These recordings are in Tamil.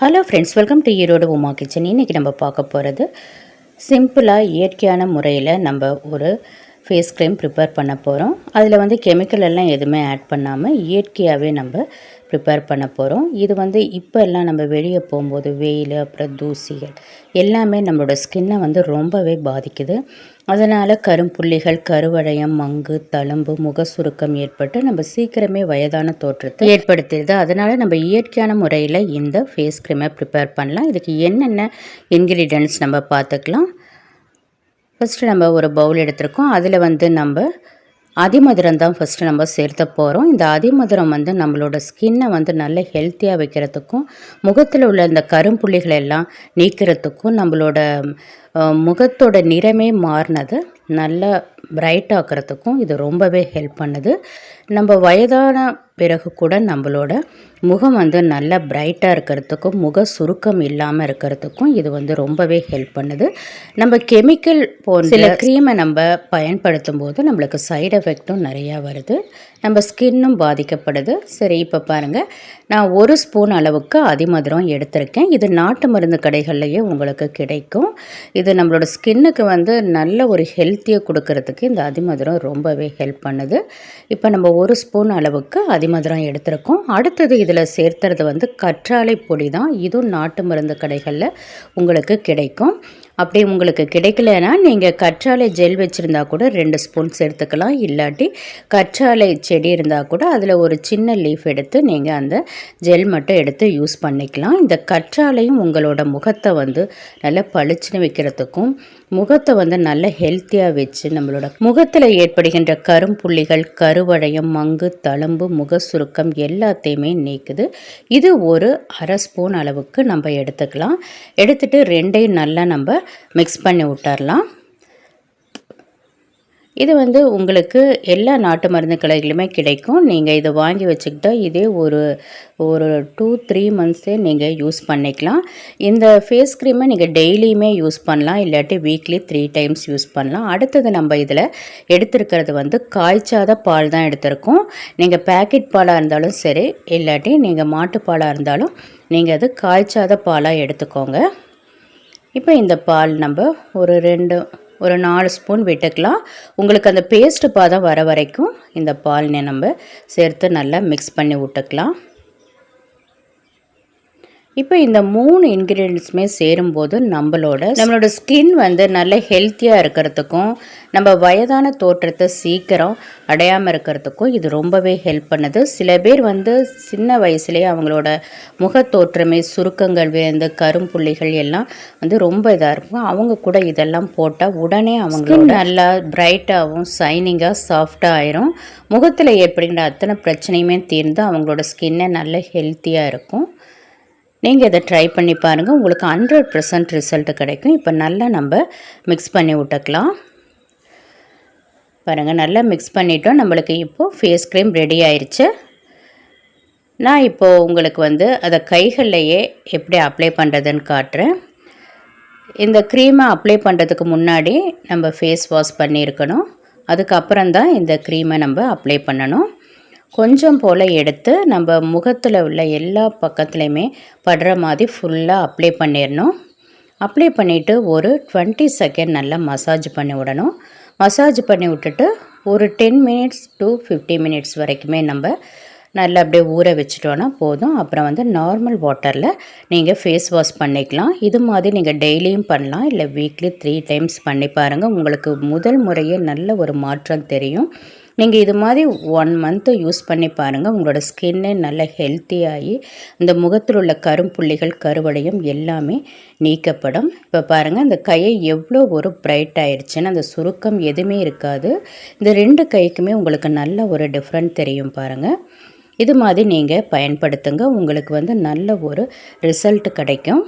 Hello friends welcome to Erode Uma kitchen இன்றைக்கி நம்ம பார்க்க போகிறது சிம்பிளாக இயற்கையான முறையில் நம்ம ஒரு ஃபேஸ் க்ரீம் ப்ரிப்பேர் பண்ண போகிறோம் அதில் வந்து கெமிக்கல் எல்லாம் எதுவுமே ஆட் பண்ணாமல் இயற்கையாகவே நம்ம ப்ரிப்பேர் பண்ண போகிறோம் இது வந்து இப்போ எல்லாம் நம்ம வெளியே போகும்போது வெயில் அப்புறம் தூசிகள் எல்லாமே நம்மளோட ஸ்கின்னை வந்து ரொம்பவே பாதிக்குது. அதனால் கரும்புள்ளிகள் கருவழையம் மங்கு தழும்பு முக சுருக்கம் ஏற்பட்டு நம்ம சீக்கிரமே வயதான தோற்றத்தை ஏற்படுத்திடுது. அதனால் நம்ம இயற்கையான முறையில் இந்த ஃபேஸ் க்ரீமை ப்ரிப்பேர் பண்ணலாம். இதுக்கு என்னென்ன இன்க்ரீடியன்ட்ஸ் நம்ம பார்த்துக்கலாம். ஃபஸ்ட்டு நம்ம ஒரு பவுல் எடுத்திருக்கோம். அதில் வந்து நம்ம அதிமதுரம் தான் ஃபஸ்ட்டு நம்ம சேர்த்த போகிறோம் இந்த அதிமதுரம் வந்து நம்மளோட ஸ்கின்னை வந்து நல்ல ஹெல்த்தியாக வைக்கிறதுக்கும் முகத்தில் உள்ள இந்த கரும்புள்ளிகளை எல்லாம் நீக்கிறதுக்கும் நம்மளோட முகத்தோட நிறமே மாறினது நல்லா பிரைட் ஆக்கிறதுக்கும் இது ரொம்பவே ஹெல்ப் பண்ணுது. நம்ம வயதான பிறகு கூட நம்மளோட முகம் வந்து நல்லா பிரைட்டாக இருக்கிறதுக்கும் முக சுருக்கம் இல்லாமல் இருக்கிறதுக்கும் இது வந்து ரொம்பவே ஹெல்ப் பண்ணுது. நம்ம கெமிக்கல் போன்ற சில க்ரீமை நம்ம பயன்படுத்தும் போது நம்மளுக்கு சைடு எஃபெக்டும் நிறையா வருது. நம்ம ஸ்கின்னும் பாதிக்கப்படுது. சரி இப்போ பாருங்கள் நான் ஒரு ஸ்பூன் அளவுக்கு அதிமதுரம் எடுத்திருக்கேன். இது நாட்டு மருந்து கடைகள்லையே உங்களுக்கு கிடைக்கும். இது நம்மளோட ஸ்கின்னுக்கு வந்து நல்ல ஒரு ஹெல்த்தியை கொடுக்கறதுக்கு இந்த அதிமதுரம் ரொம்பவே ஹெல்ப் பண்ணுது. இப்போ நம்ம ஒரு ஸ்பூன் அளவுக்கு அதிமதுரம் எடுத்திருக்கோம். அடுத்தது இதில் சேர்த்துறது வந்து கற்றாழை பொடி தான். இதுவும் நாட்டு மருந்து கடைகளில் உங்களுக்கு கிடைக்கும். அப்படி உங்களுக்கு கிடைக்கலனா நீங்கள் கற்றாழை ஜெல் வச்சுருந்தா கூட ரெண்டு ஸ்பூன் சேர்த்துக்கலாம் இல்லாட்டி கற்றாழை செடி இருந்தால் கூட அதில் ஒரு சின்ன லீஃப் எடுத்து நீங்கள் அந்த ஜெல் மட்டும் எடுத்து யூஸ் பண்ணிக்கலாம். இந்த கற்றாழையும் உங்களோட முகத்தை வந்து நல்லா பளிச்சுன்னு வைக்கிறதுக்கும் முகத்தை வந்து நல்ல ஹெல்த்தியாக வச்சு நம்மளோட முகத்தில் ஏற்படுகின்ற கரும்புள்ளிகள் கருவடையம் மங்கு தழும்பு முக சுருக்கம் எல்லாத்தையுமே நீக்குது. இது ஒரு அரை ஸ்பூன் அளவுக்கு நம்ம எடுத்துக்கலாம். எடுத்துகிட்டு ரெண்டையும் நல்லா நம்ம மிக்ஸ் பண்ணி விட்டுறலாம். இது வந்து உங்களுக்கு எல்லா நாட்டு மருந்து கடைகளுமே கிடைக்கும். நீங்கள் இதை வாங்கி வச்சுக்கிட்டால் இதே ஒரு ஒரு டூ த்ரீ மந்த்ஸே நீங்கள் யூஸ் பண்ணிக்கலாம். இந்த ஃபேஸ் க்ரீமை நீங்கள் டெய்லியுமே யூஸ் பண்ணலாம். இல்லாட்டி வீக்லி த்ரீ டைம்ஸ் யூஸ் பண்ணலாம். அடுத்தது நம்ம இதில் எடுத்துருக்கிறது வந்து காய்ச்சாத பால் தான் எடுத்திருக்கோம். நீங்கள் பேக்கெட் பாலாக இருந்தாலும் சரி இல்லாட்டி நீங்கள் மாட்டுப்பாலாக இருந்தாலும் நீங்கள் அது காய்ச்சாத பாலாக எடுத்துக்கோங்க. இப்போ இந்த பால் நம்ம ஒரு ரெண்டு ஒரு நாலு ஸ்பூன் விட்டுக்கலாம். உங்களுக்கு அந்த பேஸ்ட்டு பாதம் வர வரைக்கும் இந்த பால் நம்ம சேர்த்து நல்லா மிக்ஸ் பண்ணி விட்டுக்கலாம். இப்போ இந்த மூணு இன்க்ரீடியன்ஸுமே சேரும்போது நம்மளோட நம்மளோட ஸ்கின் வந்து நல்ல ஹெல்த்தியாக இருக்கிறதுக்கும் நம்ம வயதான தோற்றத்தை சீக்கிரம் அடையாமல் இருக்கிறதுக்கும் இது ரொம்பவே ஹெல்ப் பண்ணுது. சில பேர் வந்து சின்ன வயசுலேயே அவங்களோட முக தோற்றமே சுருக்கங்கள் வேந்து கரும்புள்ளிகள் எல்லாம் வந்து ரொம்ப இதாக இருக்கும். அவங்க கூட இதெல்லாம் போட்டால் உடனே அவங்க நல்லா பிரைட்டாகவும் சைனிங்காக சாஃப்டாக ஆயிரும். முகத்தில் ஏற்படுகின்ற அத்தனை பிரச்சனையுமே தீர்ந்து அவங்களோட ஸ்கின்னை நல்ல ஹெல்த்தியாக இருக்கும். நீங்கள் இதை ட்ரை பண்ணி பாருங்கள் உங்களுக்கு ஹண்ட்ரட் பர்சன்ட் ரிசல்ட் கிடைக்கும். இப்போ நல்லா நம்ம மிக்ஸ் பண்ணி விட்டுக்கலாம். பாருங்கள் நல்லா மிக்ஸ் பண்ணிட்டோம். நம்மளுக்கு இப்போது ஃபேஸ் க்ரீம் ரெடி ஆயிடுச்சு நான் இப்போது உங்களுக்கு வந்து அதை கைகள்லையே எப்படி அப்ளை பண்ணுறதுன்னு காட்டுறேன். இந்த க்ரீமை அப்ளை பண்ணுறதுக்கு முன்னாடி நம்ம ஃபேஸ் வாஷ் பண்ணியிருக்கணும். அதுக்கப்புறம் தான் இந்த க்ரீமை நம்ம அப்ளை பண்ணணும். கொஞ்சம் போல் எடுத்து நம்ம முகத்தில் உள்ள எல்லா பக்கத்துலேயுமே படுற மாதிரி ஃபுல்லாக அப்ளை பண்ணிடணும். அப்ளை பண்ணிவிட்டு ஒரு டுவெண்ட்டி செகண்ட் நல்லா மசாஜ் பண்ணி விடணும். மசாஜ் பண்ணி விட்டுட்டு ஒரு ten minutes to fifty minutes வரைக்குமே நம்ம நல்லா அப்படியே ஊற வச்சுட்டோன்னா போதும். அப்புறம் வந்து நார்மல் வாட்டரில் நீங்கள் ஃபேஸ் வாஷ் பண்ணிக்கலாம். இது மாதிரி நீங்கள் டெய்லியும் பண்ணலாம். இல்லை வீக்லி த்ரீ டைம்ஸ் பண்ணி பாருங்கள் உங்களுக்கு முதல் முறையே நல்ல ஒரு மாற்றம் தெரியும். நீங்கள் இது மாதிரி ஒன் மந்த்து யூஸ் பண்ணி பாருங்கள் உங்களோட ஸ்கின்னே நல்ல ஹெல்த்தியாகி இந்த முகத்தில் உள்ள கரும்புள்ளிகள் கருவடையும் எல்லாமே நீக்கப்படும். இப்போ பாருங்கள் இந்த கையை எவ்வளோ ஒரு பிரைட் ஆயிடுச்சுன்னு அந்த சுருக்கம் எதுவுமே இருக்காது. இந்த ரெண்டு கைக்குமே உங்களுக்கு நல்ல ஒரு டிஃப்ரெண்ட் தெரியும் பாருங்கள் இது மாதிரி நீங்கள் பயன்படுத்துங்க. உங்களுக்கு வந்து நல்ல ஒரு ரிசல்ட் கிடைக்கும்.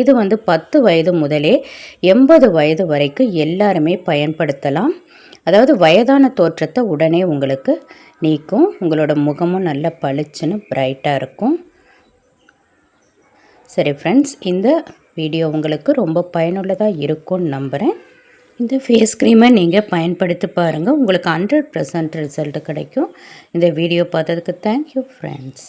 இது வந்து பத்து வயது முதலே எண்பது வயது வரைக்கும் எல்லாருமே பயன்படுத்தலாம். அதாவது வயதான தோற்றத்தை உடனே உங்களுக்கு நீக்கும். உங்களோட முகமும் நல்லா பளிச்சுன்னு பிரைட்டாக இருக்கும். சரி ஃப்ரெண்ட்ஸ் இந்த வீடியோ உங்களுக்கு ரொம்ப பயனுள்ளதாக இருக்கும்னு நம்புகிறேன் இந்த ஃபேஸ் க்ரீமை நீங்கள் பயன்படுத்தி பாருங்கள் உங்களுக்கு ஹண்ட்ரட் பர்சன்ட் ரிசல்ட் கிடைக்கும். இந்த வீடியோ பார்த்ததுக்கு தேங்க்யூ ஃப்ரெண்ட்ஸ்